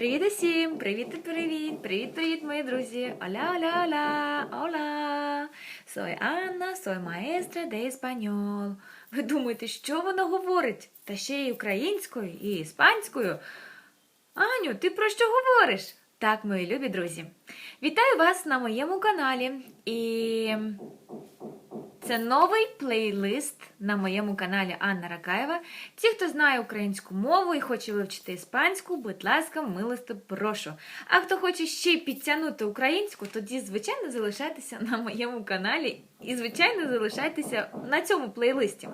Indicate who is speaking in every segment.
Speaker 1: Привіт усім! Привіт, привіт! Привіт, привіт, мої друзі! Оля, оля, оля! Ола! Soy Анна, soy maestra de español. Ви думаєте, що вона говорить? Та ще й українською, і іспанською. Аню, ти про що говориш? Так, мої любі друзі. Вітаю вас на моєму каналі. І це новий плейлист на моєму каналі Анна Ракаєва. Ті, хто знає українську мову і хоче вивчити іспанську, будь ласка, милости прошу. А хто хоче ще підтягнути українську, тоді, звичайно, залишайтеся на моєму каналі і, звичайно, залишайтеся на цьому плейлисті.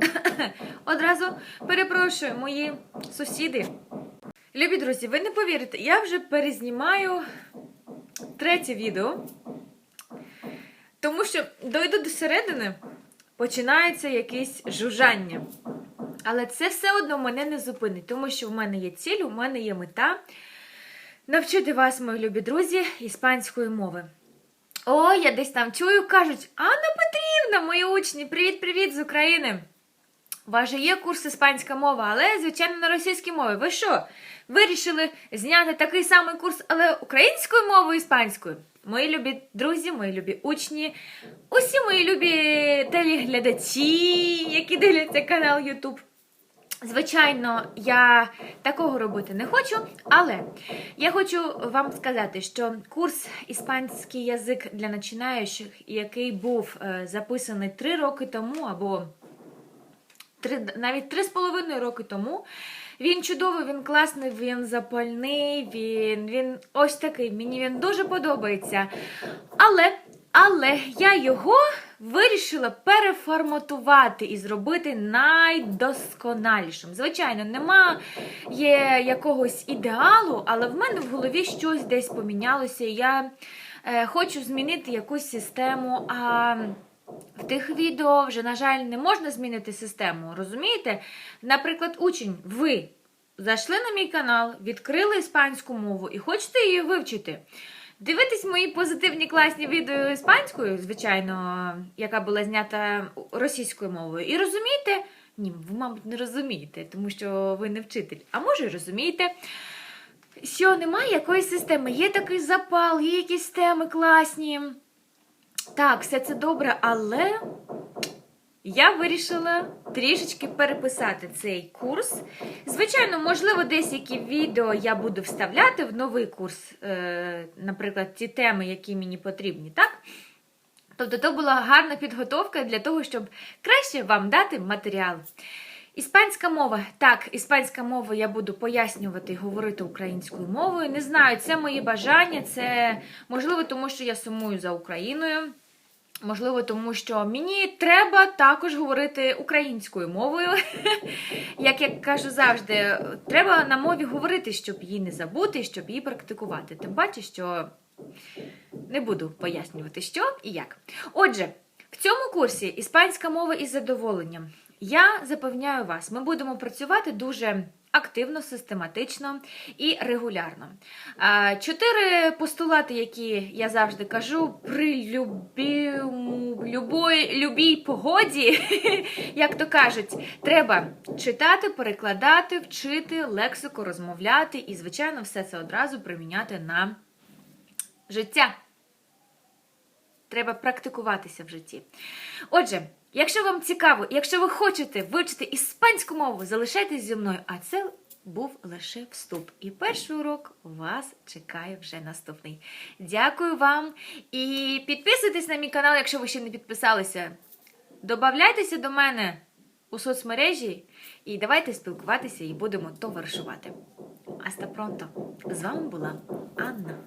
Speaker 1: Одразу перепрошую, мої сусіди. Любі друзі, ви не повірите, я вже перезнімаю третє відео. Тому що дойду до середини, починається якесь жужжання. Але це все одно мене не зупинить, тому що в мене є ціль, у мене є мета навчити вас, мої любі друзі, іспанської мови. О, я десь там чую, кажуть, Анна Петрівна, мої учні, привіт-привіт з України! У вас же є курс іспанська мова, але, звичайно, на російській мові. Ви що? Вирішили зняти такий самий курс, але українською мовою іспанською? Мої любі друзі, мої любі учні, усі мої любі телеглядачі, які дивляться канал YouTube. Звичайно, я такого робити не хочу, але я хочу вам сказати, що курс іспанський язик для починаючих, який був е, записаний 3 роки тому, або три, навіть 3,5 роки тому, він чудовий, він класний, він запальний, він, він ось такий. Мені він дуже подобається. Але, але я його вирішила переформатувати і зробити найдосконалішим. Звичайно, нема є якогось ідеалу, але в мене в голові щось десь помінялося. Я е, хочу змінити якусь систему. А в тих відео вже, на жаль, не можна змінити систему. Розумієте? Наприклад, учень, ви зайшли на мій канал, відкрили іспанську мову і хочете її вивчити. Дивитесь мої позитивні класні відео іспанською, звичайно, яка була знята російською мовою. І розумієте? Ні, ви, мабуть, не розумієте, тому що ви не вчитель. А може, розумієте, що немає якоїсь системи. Є такий запал, є якісь теми класні. Так, все це добре, але я вирішила трішечки переписати цей курс. Звичайно, можливо, десь які відео я буду вставляти в новий курс, е, наприклад, ті теми, які мені потрібні, так? Тобто, то була гарна підготовка для того, щоб краще вам дати матеріал. Іспанська мова. Так, іспанська мова я буду пояснювати і говорити українською мовою. Не знаю, це мої бажання, це можливо, тому що я сумую за Україною. Можливо, тому що мені треба також говорити українською мовою. Як я кажу завжди, треба на мові говорити, щоб її не забути, щоб її практикувати. Тим паче, що не буду пояснювати, що і як. Отже, в цьому курсі іспанська мова із задоволенням. Я запевняю вас, ми будемо працювати дуже активно, систематично і регулярно. Чотири постулати, які я завжди кажу, при любі, любой, любій погоді, як то кажуть, треба читати, перекладати, вчити, лексику, розмовляти і, звичайно, все це одразу приміняти на життя. Треба практикуватися в житті. Отже, якщо вам цікаво, якщо ви хочете вивчити іспанську мову, залишайтесь зі мною, а це був лише вступ. І перший урок вас чекає вже наступний. Дякую вам і підписуйтесь на мій канал, якщо ви ще не підписалися. Добавляйтеся до мене у соцмережі і давайте спілкуватися і будемо товаришувати. Аста пронто! З вами була Анна.